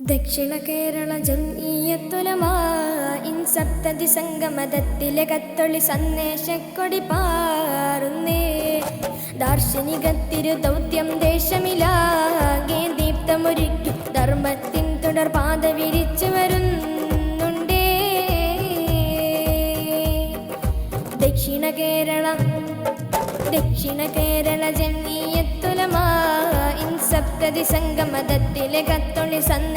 ദക്ഷിണ കേരള ജംഇയത്തുലമാ ഇൻ സംഗമതത്തിലെ കത്തൊളി സന്ദേശക്കൊടി പാറുന്നേ. ദാർശനികത്തിരു ദൗത്യം ദേശമിലാകെ ദീപ്തമൊരുക്കി ധർമ്മത്തിൻ തുടർ തുടർപാത വിരിച്ചു വരുന്നുണ്ടേ. ദക്ഷിണ കേരള ദക്ഷിണ കേരള ജംഇയത്തുലമാ ഇൻ സംഗമതത്തിലെ കത്തൊളി സന്ദേശക്കൊടി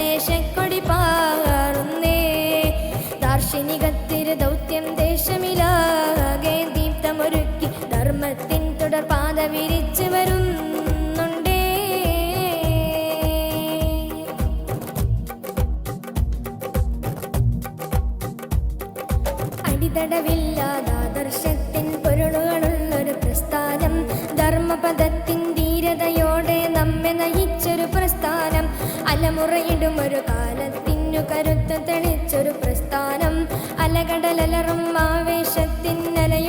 അടിതടവില്ലാതാദർശത്തിൻ പൊരുളുകളുള്ളൊരു പ്രസ്ഥാനം. ധർമ്മപദത്തിൻ ധീരതയോടെ നമ്മെ നയിച്ചൊരു പ്രസ്ഥാനം. അലമുറയിടും ഒരു കാലത്തിനു കരുത്ത് തെളിച്ചൊരു പ്രസ്ഥാനം. അലകടലലറും ആവേശത്തിൻ അലയൊളി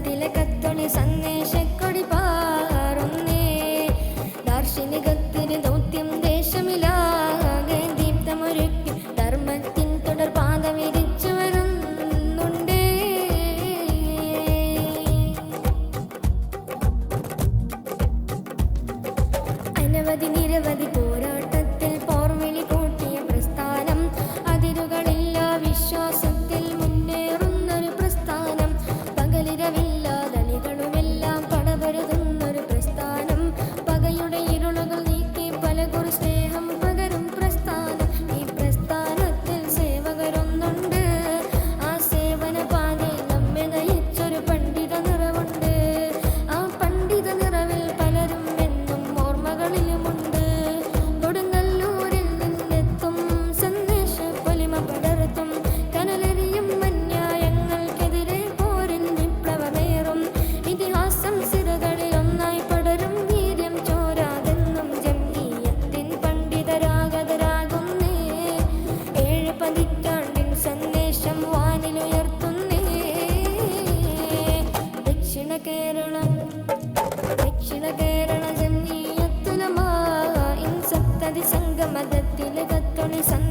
少年。